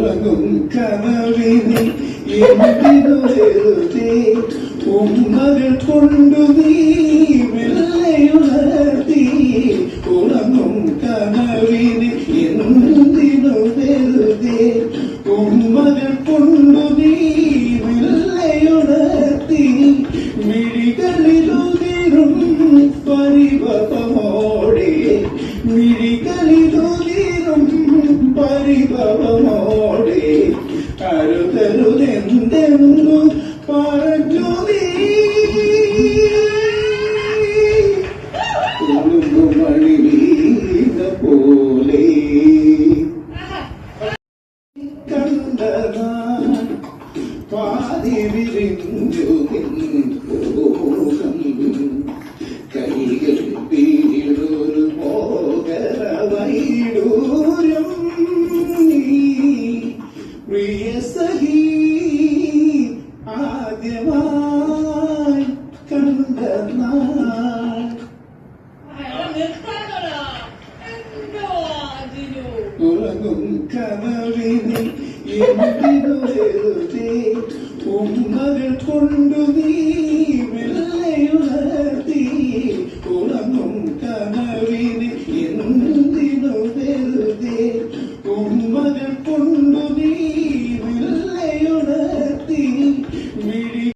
ഉറങ്ങും കനവിനെ എന്തിനു വെറുതെ ഉമ്മകൾ കൊണ്ടു നീ വെള്ളയുണർത്തി ഉറങ്ങും കനവിനെ എന്തിനു വെറുതെ ഉമ്മകൾ കൊണ്ടു നീ വെള്ളയുണർത്തി മിഴികളിലുതിരും പരിഭവമോടെ മിഴികളിലുതിരും കണ്ടതാൻ പാതി വിരിഞ്ഞു നിൻപോകം കൈകൾ വീടൊരു മോകരവൈഡൂരം നീ പ്രിയ സഹി ആദ്യമായി കണ്ട നാൾ അയാളെ നിർത്താനോടാ എന്തോ അതിനു? ഉറങ്ങും കനവിനെ എന്തിനു വെറുതെ ഉമ്മകൾ കൊണ്ടു നീ